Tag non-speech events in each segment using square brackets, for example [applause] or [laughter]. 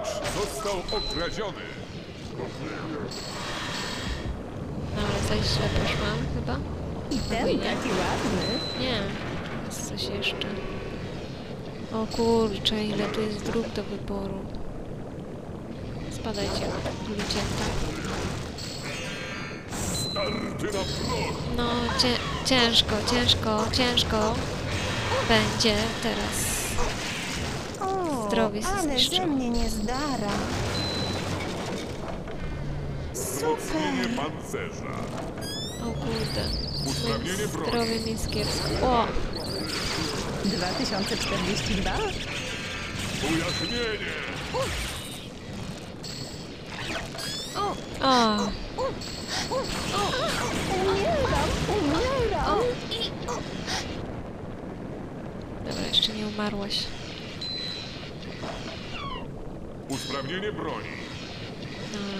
Gracz został okradziony. No ale coś źle poszłam chyba. I ten Ojej. taki ładny. Nie, jest coś jeszcze. O kurczę, ile tu jest dróg do wyboru. Spadajcie, ludzięta. Starty na proch. No, cię, ciężko, ciężko, ciężko będzie teraz. Zdrowie się ale zniszczyło. ze mnie nie zdara. Wzmocnienie Super. pancerza. O kurde. Usprawnienie Moim broni. zdrowiem jest kiepsko. O, 2042? Ujarzmienie. o, Umieram, umieram. dobra, jeszcze nie umarłaś. Usprawnienie broni. Dobra.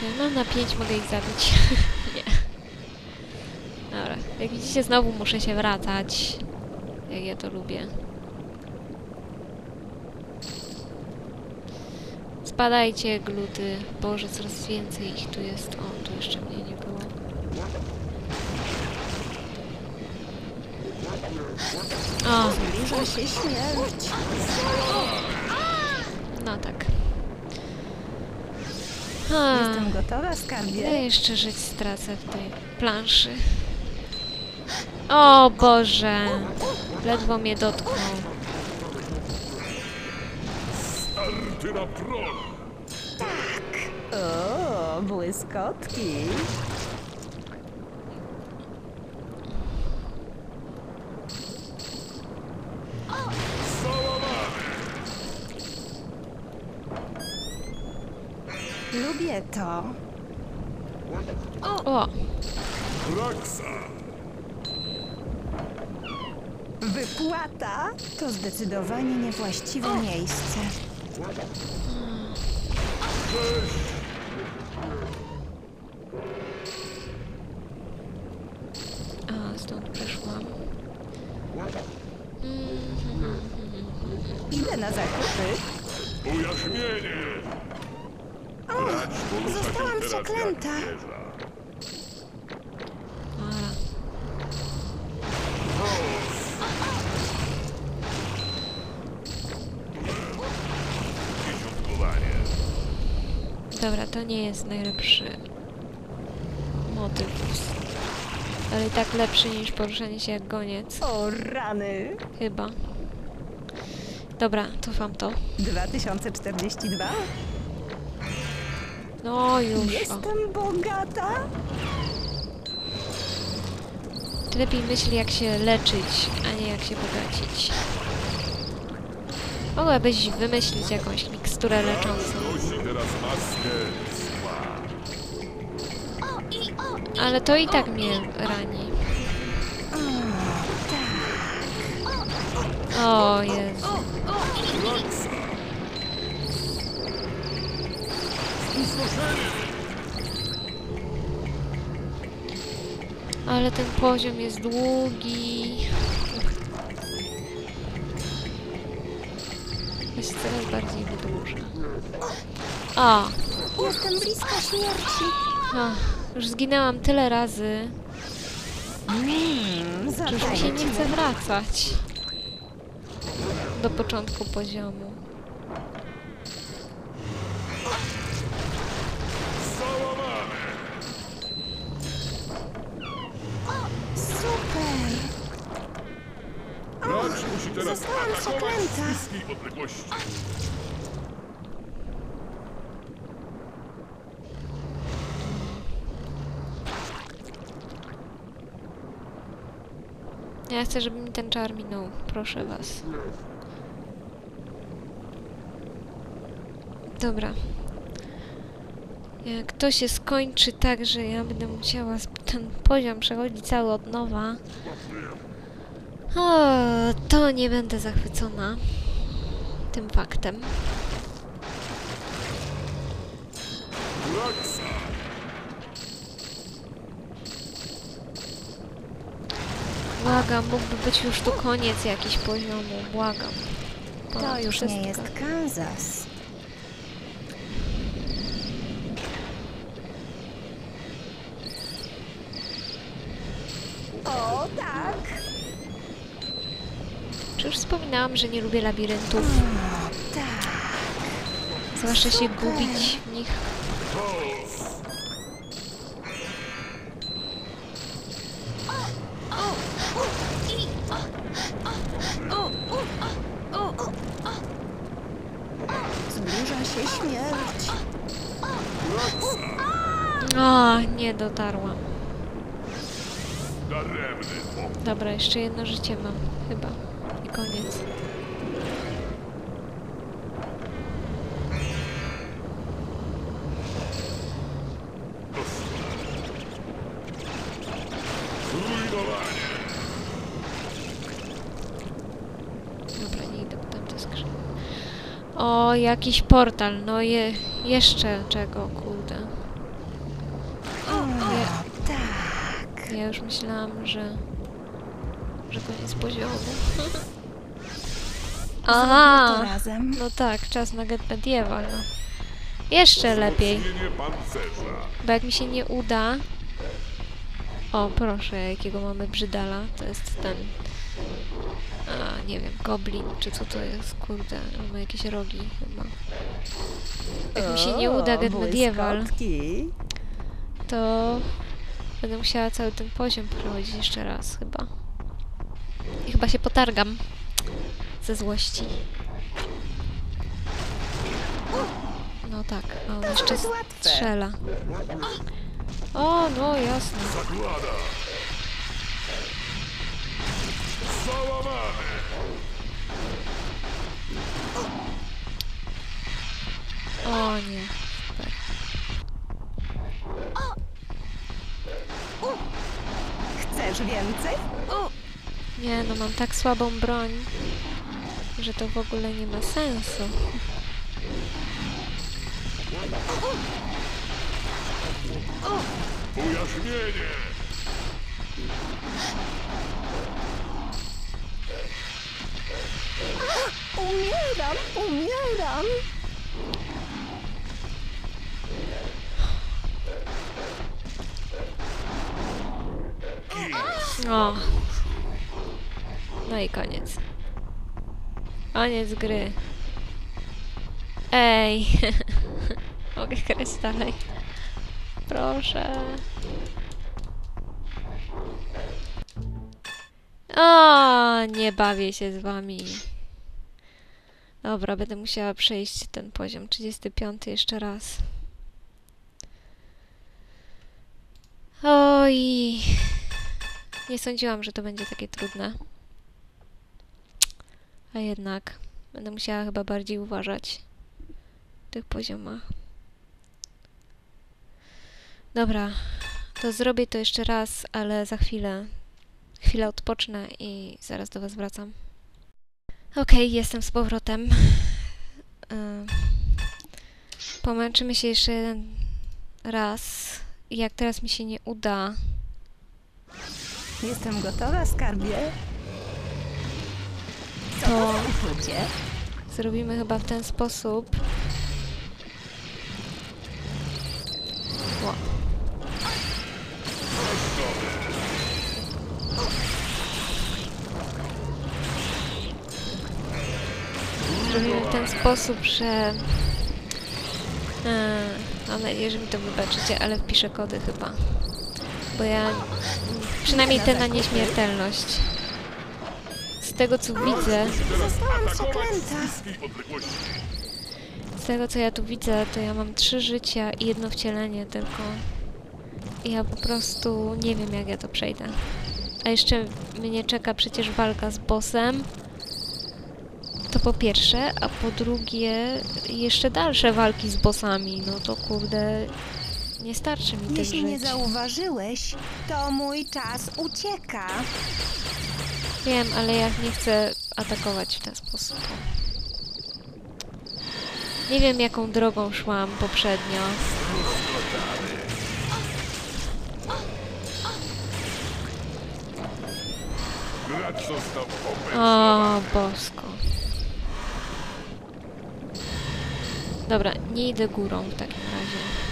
Czy mam na 5, mogę ich zabić? [laughs] nie. Dobra, jak widzicie, znowu muszę się wracać. Jak ja to lubię. Spadajcie, gluty. Boże, coraz więcej ich tu jest. O, tu jeszcze mnie nie było. O, Zbliża się śmierć. No tak. A. Jestem gotowa, skarbie. jeszcze żyć stracę w tej planszy? O Boże! Ledwo mnie dotknął. Starty na proch. O, błyskotki. Załamany. Lubię to. O! Raksa. Wypłata to zdecydowanie niewłaściwe miejsce. Cześć. A, stąd przyszłam. Idę na zakupy. Ujarzmienie. Zostałam przeklęta. Dobra, to nie jest najlepszy motyw. Ale i tak lepszy niż poruszanie się jak goniec. O rany. Chyba. Dobra, cofam to. 2042? No już. Jestem bogata. Ty lepiej myśl jak się leczyć, a nie jak się bogacić. Mogłabyś wymyślić jakąś miksturę leczącą. Ale to i tak mnie rani. O Jezu. Ale ten poziom jest długi. Ja się coraz bardziej wydłuża. O! Jestem bliska śmierci. już zginęłam tyle razy, że już mi się nie chce wracać. Do początku poziomu. Teraz zostałam atakować z przeklęta. bliskiej odległości. Ja chcę, żeby mi ten czar minął. Proszę was. Dobra. Jak to się skończy tak, że ja będę musiała ten poziom przechodzić cały od nowa, o, to nie będę zachwycona tym faktem. Błagam, mógłby być już tu koniec jakiś poziomu. Błagam. To już nie jest Kansas. O, tak. Już wspominałam, że nie lubię labiryntów? Tak. Zwłaszcza się gubić w nich. Zbliża się śmierć. O, nie dotarłam. Dobra, jeszcze jedno życie mam, chyba. I koniec. Dobra, nie idę po tamte skrzynie. O, jakiś portal. No je, jeszcze czego, kurde. Tak. ja już myślałam, że... że koniec poziomu. [laughs] To Aha! razem. No tak, czas na Get Medieval, no. Jeszcze lepiej. Bo jak mi się nie uda... O, proszę, jakiego mamy brzydala. To jest ten... A, nie wiem, goblin, czy co to jest, kurde. On ma jakieś rogi chyba. Jak mi się nie uda Get Medieval, błyskotki. to... Będę musiała cały ten poziom prowadzić jeszcze raz, chyba. I chyba się potargam. Ze złości. No tak, a on jeszcze jest łatwe. strzela. O, no jasne. O nie. Super. Chcesz więcej? Nie, no mam tak słabą broń, że to w ogóle nie ma sensu. Ujarzmienie. Umieram, umieram. O. No i koniec. Koniec gry. Ej. [laughs] Mogę grać dalej. Proszę. O, nie bawię się z wami. Dobra, będę musiała przejść ten poziom 35 jeszcze raz. Oj. Nie sądziłam, że to będzie takie trudne. A jednak będę musiała chyba bardziej uważać w tych poziomach. Dobra, to zrobię to jeszcze raz, ale za chwilę. Chwilę odpocznę i zaraz do Was wracam. Okej, jestem z powrotem. Ym, Pomęczymy się jeszcze jeden raz. Jak teraz mi się nie uda, Jestem gotowa, skarbie. To zrobimy chyba w ten sposób. Zrobimy w ten sposób, że... Mam nadzieję, że mi to wybaczycie, ale wpiszę kody chyba. Bo ja... Przynajmniej te na nieśmiertelność. Z tego co widzę... Zostałam przeklęta. z tego co ja tu widzę, to ja mam trzy życia i jedno wcielenie tylko. Ja po prostu nie wiem jak ja to przejdę. A jeszcze mnie czeka przecież walka z bossem. To po pierwsze, a po drugie jeszcze dalsze walki z bossami. No to kurde, nie starczy mi tych Jeśli nie żyć. zauważyłeś, to mój czas ucieka. Wiem, ale ja nie chcę atakować w ten sposób. Nie wiem, jaką drogą szłam poprzednio. O, bosko. Dobra, nie idę górą w takim razie.